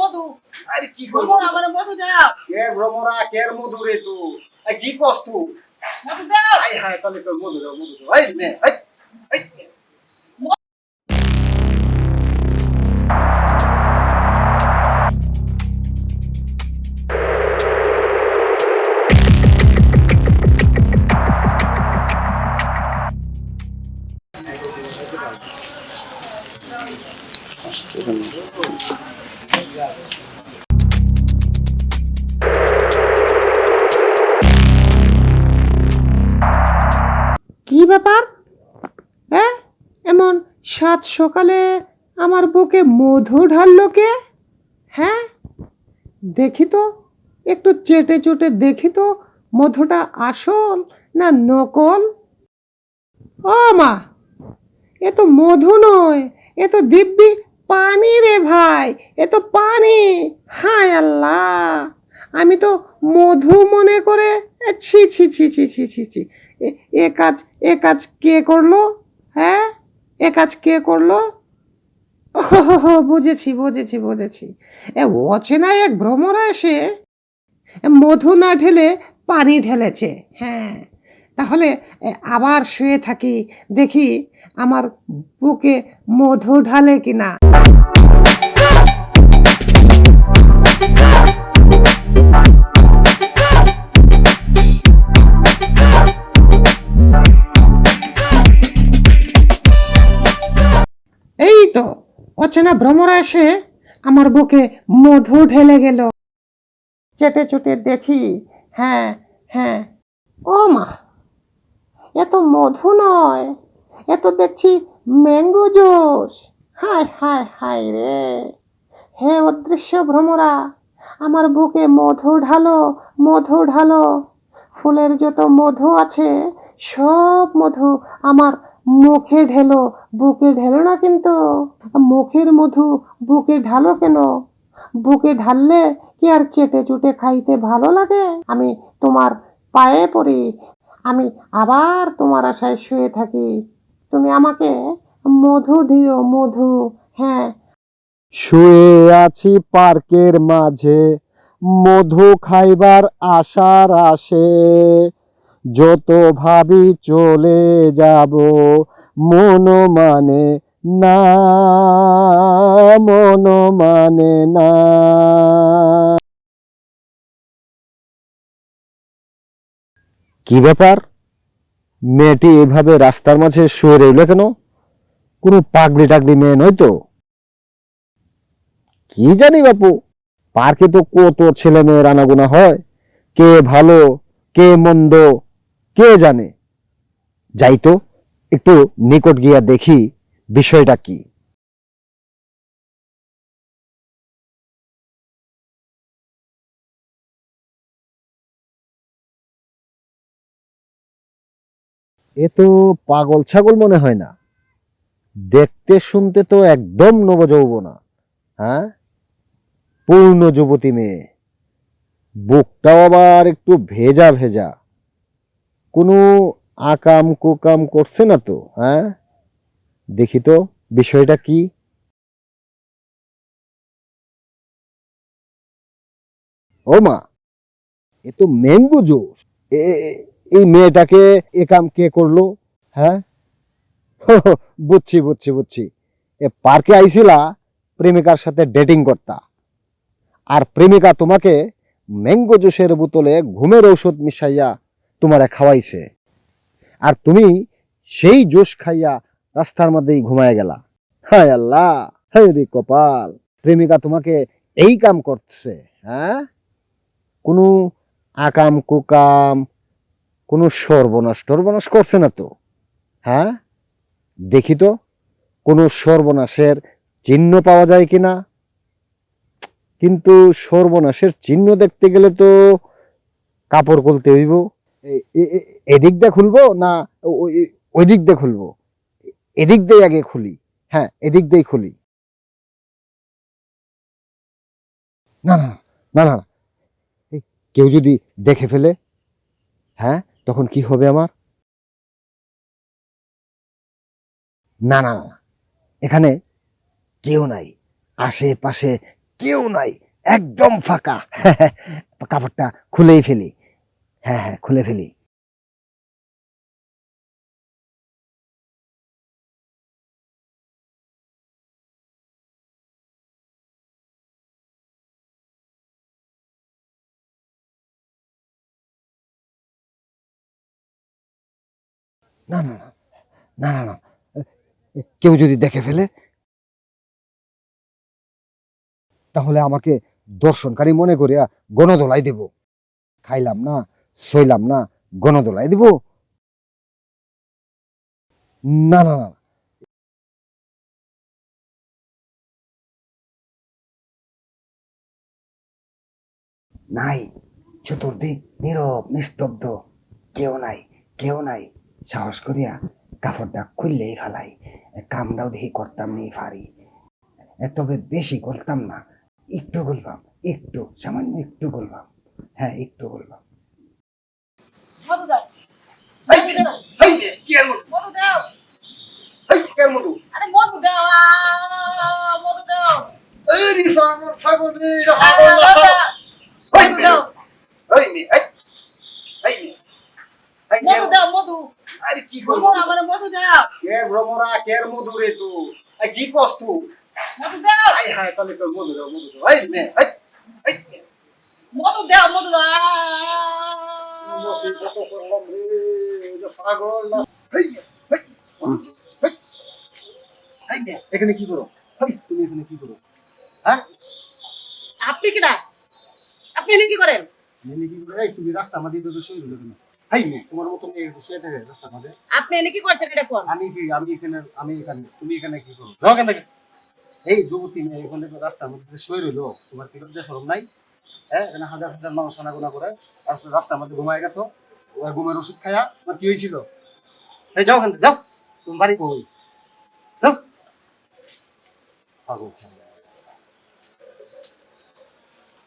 মধু আরে কি করব? আমার মধু দাও। কে ভ্রমরা কের মধু রে তু? এই কি কস তু? মধু দাও। আই হায় তাহলে তোর মধু দাও মধু দাও। এই নে এই এই। কি ব্যাপার? হ্যাঁ এমন সাত সকালে আমার বুকে মধু ঢাললো কে? হ্যাঁ দেখি তো, একটু চেটে চুটে দেখি তো মধুটা আসল না নকল? ও মা, এ তো মধু নয়, এ তো দিব্যি পানি রে ভাই এ তো পানি। হায় আল্লাহ। আমি তো মধু মনে করে ছি ছি ছি ছি ছি ছি ছি। এ- কাজ এ কাজ কে করল? হ্যাঁ? এ কাজ কে করল? ওহ, বুঝেছি বুঝেছি বুঝেছি। এ অচেনা এক ভ্রমরা এসে মধু না ঢেলে পানি ঢেলেছে। হ্যাঁ। তাহলে আবার শুয়ে থাকি, দেখি আমার বুকে মধু ঢালে কিনা। এই তো, অচেনা ভ্রমরা এসে আমার বুকে মধু ঢেলে গেল। চেটে চুটে দেখি হ্যাঁ হ্যাঁ। ও মা! এ তো মধু নয়, এ তো দেখছি ম্যাঙ্গো জুস। হায় হায় হায় রে। হে অদৃশ্য ভ্রমরা, আমার বুকে মধু ঢালো মধু ঢালো। ফুলের যত মধু আছে, সব মধু আমার মুখে ঢেলো। বুকে ঢেলো না কিন্তু, মুখের মধু বুকে ঢালো কেন? বুকে ঢাললে কি আর চেটে চুটে খাইতে ভালো লাগে? আমি তোমার পায়ে পড়ি আমি আবার তোমার আশায় শুয়ে থাকি। তুমি আমাকে মধু দিও, মধু। হ্যাঁ। শুয়ে আছি পার্কের মাঝে, মধু খাইবার আশার আসে। যত ভাবি চলে যাব, মন মানে না, মন মানে না। কি ব্যাপার? মেয়েটি এভাবে রাস্তার মাঝে শুয়ে রইল কেন? কোনো পাগড়ি টাগড়ি মেয়ে নয় তো? কি জানি বাপু, পার্কে তো কত ছেলে মেয়ের আনাগোনা হয়। কে ভালো, কে মন্দ, কে জানে? যাই তো, একটু নিকট গিয়া দেখি বিষয়টা কি। এ তো পাগল ছাগল মনে হয় না। দেখতে শুনতে তো একদম নবযৌবনা হ্যাঁ? পূর্ণ যুবতী মেয়ে। বুকটাও আবার একটু ভেজা ভেজা। কোনো আকাম কুকাম করছে না তো হ্যাঁ? দেখি তো, বিষয়টা কি? ও মা, এ তো ম্যাঙ্গো জুস। এ- এ- এই মেয়েটাকে এ কাম কে করল? হ্যাঁ? বুঝছি বুঝছি বুঝছি। এ পার্কে আইছিলা প্রেমিকার সাথে ডেটিং করতা। আর প্রেমিকা তোমাকে ম্যাঙ্গো জুসের বোতলে ঘুমের ঔষধ মিশাইয়া তোমারে খাওয়াইছে। আর তুমি সেই জুস খাইয়া রাস্তার মধ্যেই ঘুমায় গেলা। হায় আল্লাহ, হায় রে কপাল। প্রেমিকা তোমাকে এই কাম করছে হ্যাঁ? কোনো আকাম কুকাম কোনো সর্বনাশ টর্বনাশ করছে না তো হ্যাঁ দেখি তো কোনো সর্বনাশের চিহ্ন পাওয়া যায় কি না কিন্তু সর্বনাশের চিহ্ন দেখতে গেলে তো কাপড় খুলতে হইব এদিক দিয়ে খুলবো না ওই- ওই দিক দিয়ে খুলবো এদিক দিয়ে আগে খুলি হ্যাঁ এদিক দিয়েই খুলি না না না না কেউ যদি দেখে ফেলে হ্যাঁ তখন কি হবে আমার? না না না এখানে কেউ নাই। আশেপাশে কেউ নাই। একদম ফাঁকা। কাপড়টা খুলেই ফেলি। হ্যাঁ হ্যাঁ খুলে ফেলি। না না না না না না কেউ যদি দেখে ফেলে, তাহলে আমাকে দর্শনকারী মনে করে গণদোলাই দেব। খাইলাম না, সইলাম না গণদোলাই দেব। না না না। নাই, চতুর্দিক নীরব, নিস্তব্ধ। কেউ নাই কেউ নাই। সাহস করিয়া কাপড়টা খুললেই ফেলাই। কামটাও দেখি করতাম নেই ফারি। তবে বেশি করতাম না একটু বলবাম একটু সামান্য একটু বলবাম হ্যাঁ একটু বলবাম মধু দাও মধু। কি কি আরে না, কি আরে কি করব? আমার মধু দাও কে ভ্রমরা কের মধু তু? এই কি কস তু? মধু দাও। আই হাই তাহলে তোর মধু দাও মধু দাও। এই মেয়ে, এই এই। মধু দাও মধু দাও। কত করলাম রে, না। এই এখানে কি করো? তুমি এখানে কি করো? হ্যাঁ? আপনি কিনা আপনি এনে কি করেন? মেয়ে কি করো? এই তুমি রাস্তা আমাদের রইলে কেন? এই মেয়ে তোমার মতো মেয়ে শুয়ে থাকে রাস্তা আপনি এনে কি করছেন এটা কোন? আমি কি আমি এখানে আমি এখানে তুমি এখানে কি করো? যাও কেন থেকে। এই যুবতী মেয়ে এখানে তো রাস্তার মধ্যে শুয়ে রইল তোমার কি লজ্জা শরম নাই? হ্যাঁ এখানে হাজার হাজার মানুষ আনাগোনা করে রাস্তার মধ্যে ঘুমায় গেছো ঘুমের ওষুধ খায়া তোমার কি হয়েছিল? এই যাও এখান যাও। তুমি বাড়ি কই? যাও। পাগল।